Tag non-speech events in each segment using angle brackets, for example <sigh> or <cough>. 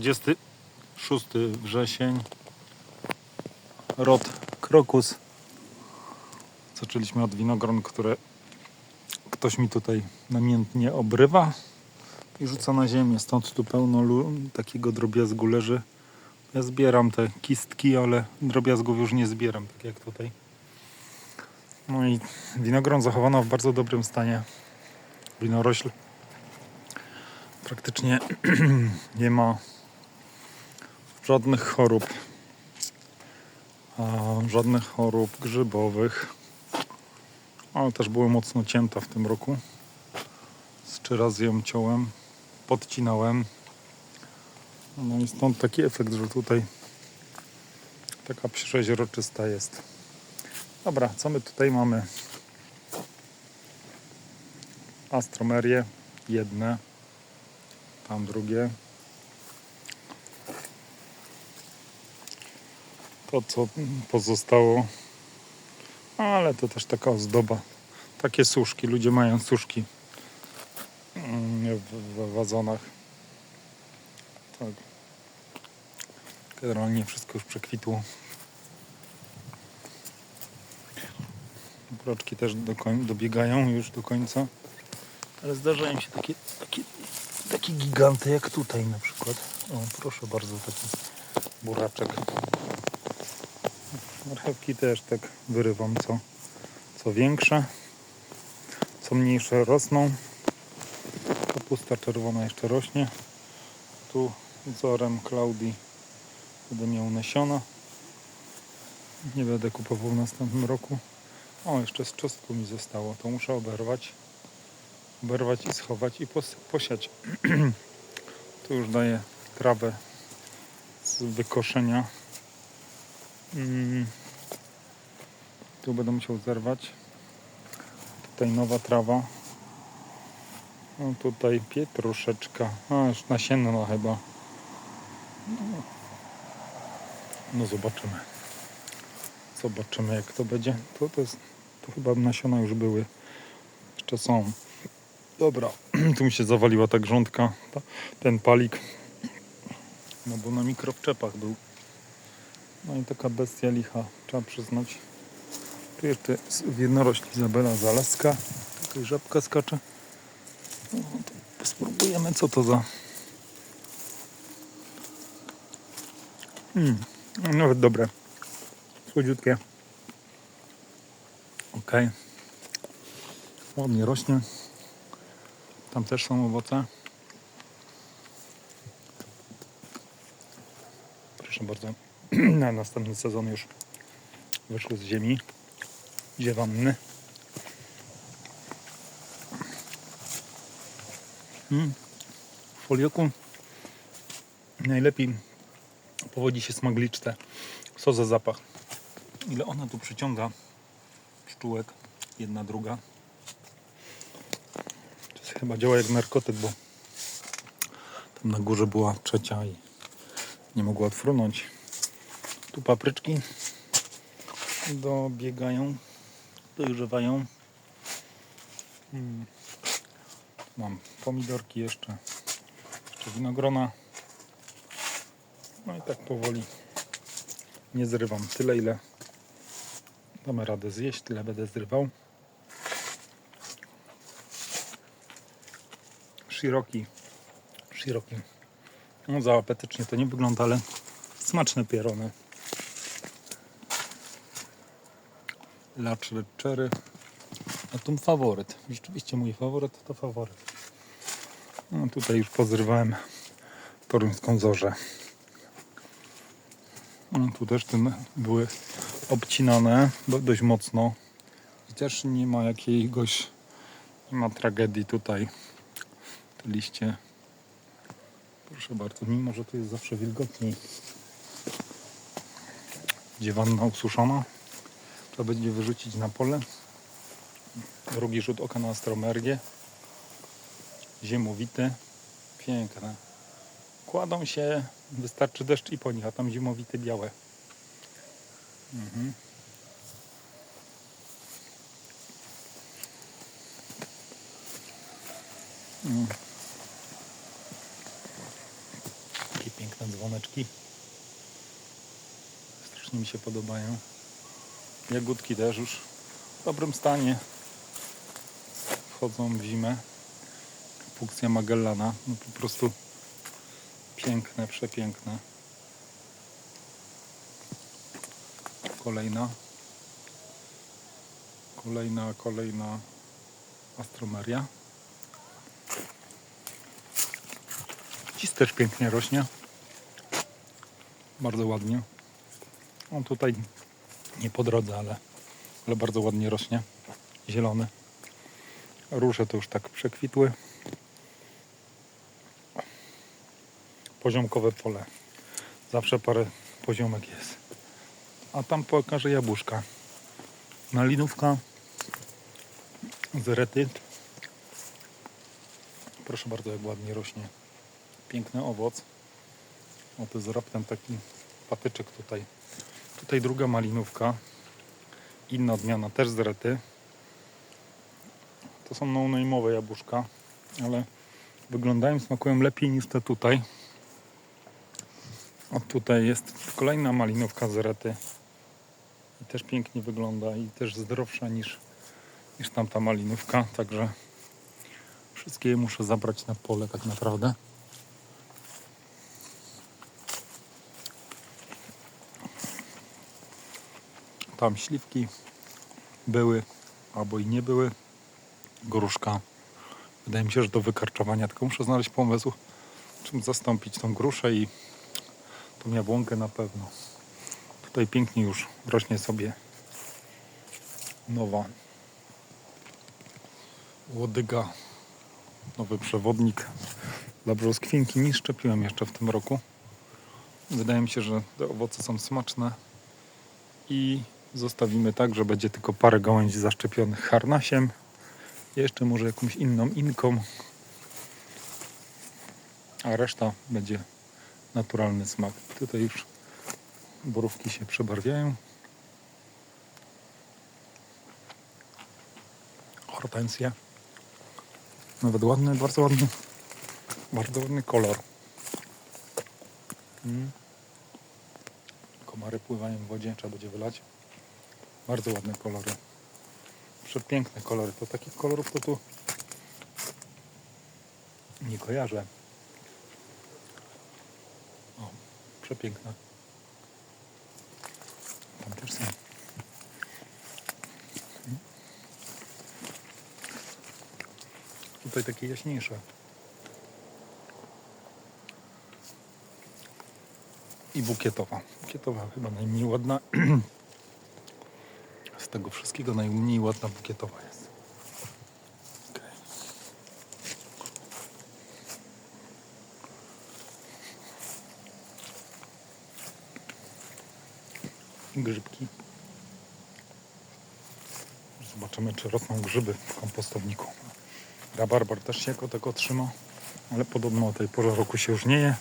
26 wrzesień. Rod krokus. Zaczęliśmy od winogron, które ktoś mi tutaj namiętnie obrywa i rzuca na ziemię. Stąd tu pełno takiego drobiazgu leży. Ja zbieram te kistki, ale drobiazgów już nie zbieram, tak jak tutaj. No i winogron zachowano w bardzo dobrym stanie. Winorośl praktycznie <clears throat> nie ma żadnych chorób. Żadnych chorób grzybowych. Ale też były mocno cięta w tym roku. Z trzy razy ją ciąłem, podcinałem. No i stąd taki efekt, że tutaj taka przeźroczysta jest. Dobra, co my tutaj mamy? Astromerie, jedne, tam drugie. To, co pozostało, ale to też taka ozdoba. Takie suszki, ludzie mają suszki mm, w, wazonach. Tak. Generalnie wszystko już przekwitło. Broczki też do koń, dobiegają już do końca. Ale zdarzają się takie, takie, takie giganty jak tutaj na przykład. O, proszę bardzo, taki buraczek. Marchewki też tak wyrywam, co, co większe, co mniejsze rosną. Kapusta czerwona jeszcze rośnie. Tu wzorem Klaudii będę miał nasiona. Nie będę kupował w następnym roku. O, jeszcze z czosnku mi zostało. To muszę oberwać. Oberwać i schować i pos- posiać. <clears throat> tu już daję trawę z wykoszenia. Tu będę musiał zerwać. Tutaj nowa trawa. No tutaj pietruszeczka. A, już nasienna chyba. No. no zobaczymy. Zobaczymy jak to będzie. To, to jest, tu chyba nasiona już były. Jeszcze są. Dobra, <clears throat> tu mi się zawaliła ta grządka, ten palik. No bo na mikrowczepach był. No i taka bestia licha, trzeba przyznać. Tu jeszcze jednorośl Izabela Zaleska. Tutaj żabka skacze. No, spróbujemy co to za... Mm, nawet dobre. Słodziutkie. Ok. Ładnie rośnie. Tam też są owoce. Proszę bardzo. <clears throat> Na następny sezon już wyszły z ziemi. Ziewanny. Mm. W folioku najlepiej powodzi się smagliczce. Co za zapach. Ile ona tu przyciąga pszczółek. Jedna, druga. To chyba działa jak narkotyk, bo tam na górze była trzecia i nie mogła odfrunąć. Tu papryczki dobiegają, dojrzewają. Hmm. Mam pomidorki jeszcze, jeszcze winogrona. No i tak powoli nie zrywam tyle, ile damy radę zjeść, tyle będę zrywał. Shiroki, shiroki. No za apetycznie to nie wygląda, ale smaczne pierony. Lacz cherry. A tu faworyt. Rzeczywiście mój faworyt to faworyt. No tutaj już pozrywałem toruńską zorzę. No, tu też ten były obcinane do- dość mocno. Też nie ma jakiegoś, nie ma tragedii tutaj. Te liście, proszę bardzo, mimo że tu jest zawsze wilgotniej. Gdzie wanna ususzona, trzeba będzie wyrzucić na pole. Drugi rzut oka na astromergię. Ziemowite, piękne. Kładą się, wystarczy deszcz i po nich, a tam zimowite białe. Mhm. Mm. Piękne piękne dzwoneczki. Strasznie mi się podobają. Jagódki też już w dobrym stanie. Wchodzą w zimę. Funkcja Magellana. No po prostu piękne, przepiękne. Kolejna. Kolejna, kolejna astromeria. Cis też pięknie rośnie. Bardzo ładnie. On tutaj nie po drodze, ale, ale bardzo ładnie rośnie. Zielony. Róże to już tak przekwitły. Poziomkowe pole. Zawsze parę poziomek jest. A tam pokażę jabłuszka. Malinówka z. Proszę bardzo, jak ładnie rośnie. Piękny owoc. O, to jest raptem taki patyczek tutaj. Tutaj druga malinówka. Inna odmiana, też z rety. To są no-name'owe jabłuszka, ale wyglądają, smakują lepiej niż te tutaj. A tutaj jest kolejna malinówka z rety. I też pięknie wygląda i też zdrowsza niż, niż tamta malinówka. Także wszystkie je muszę zabrać na pole tak naprawdę. Tam śliwki były albo i nie były. Gruszka. Wydaje mi się, że do wykarczowania, tylko muszę znaleźć pomysł, czym zastąpić tą gruszę i tą jabłonkę na pewno. Tutaj pięknie już rośnie sobie nowa łodyga, nowy przewodnik dla brzoskwinki. Nie szczepiłem jeszcze w tym roku. Wydaje mi się, że te owoce są smaczne i zostawimy tak, że będzie tylko parę gałęzi zaszczepionych harnasiem. Jeszcze może jakąś inną inką, a reszta będzie naturalny smak. Tutaj już borówki się przebarwiają. Hortensje. Nawet ładny, bardzo ładny, bardzo ładny kolor. Mm. Komary pływają w wodzie, trzeba będzie wylać. Bardzo ładne kolory. Przepiękne kolory. To takich kolorów to tu nie kojarzę. O, przepiękne. Tam też są. Tutaj takie jaśniejsze. I bukietowa. Bukietowa chyba najmniej ładna. <clears throat> Tego wszystkiego najmniej ładna bukietowa jest. Grzybki. Zobaczymy, czy rosną grzyby w kompostowniku. Rabarbar też się jako tego trzyma, ale podobno o tej porze roku się już nie je,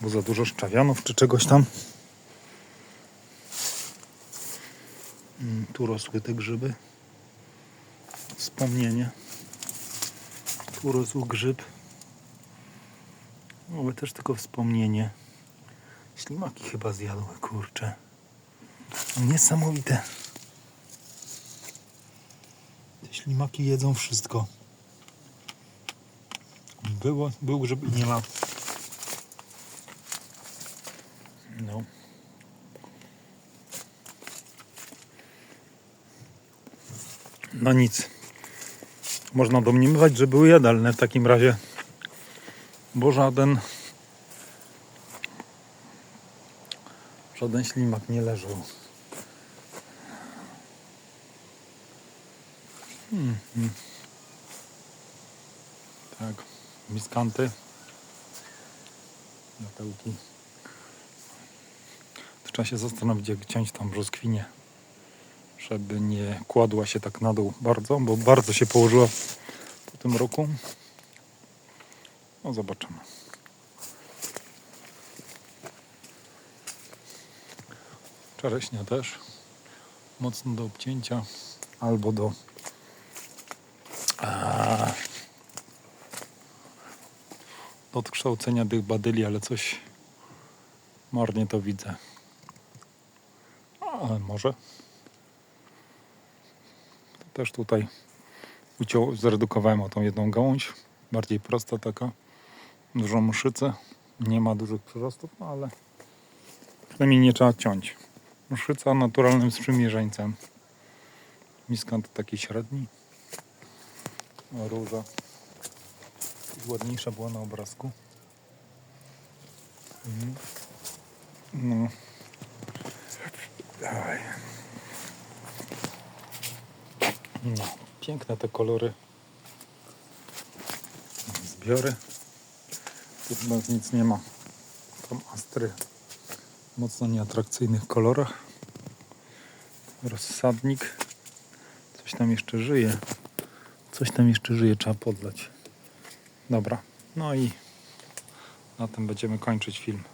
bo za dużo szczawianów czy czegoś tam. Mm, Tu rosły te grzyby. Wspomnienie. Tu rósł grzyb. Ale też tylko wspomnienie. Ślimaki chyba zjadły, kurcze. Niesamowite. Te ślimaki jedzą wszystko. Było, był grzyb i nie ma. No. No nic. Można domniemywać, że były jadalne w takim razie. Bo żaden żaden ślimak nie leżał. Mhm. Tak, miskanty. Napełki. To Trzeba się zastanowić, jak ciąć tą brzoskwinię, żeby nie kładła się tak na dół bardzo, bo bardzo się położyła po tym roku. No zobaczymy. Czereśnia też mocno do obcięcia albo do a, do odkształcenia tych badyli, ale coś Marnie to widzę. Ale może. Też tutaj uciął, zredukowałem o tą jedną gałąź. Bardziej prosta taka. Dużo mszycy. Nie ma dużych przyrostów, no ale przynajmniej nie trzeba ciąć. Mszyca naturalnym sprzymierzeńcem. Miskant taki średni. Róża ładniejsza była na obrazku. Mhm. No. Dawaj. No, piękne te kolory. Zbiory. Tu chyba nic nie ma. Tam astry w mocno nieatrakcyjnych kolorach. Rozsadnik. Coś tam jeszcze żyje. Coś tam jeszcze żyje, trzeba podlać. Dobra, no i na tym będziemy kończyć film.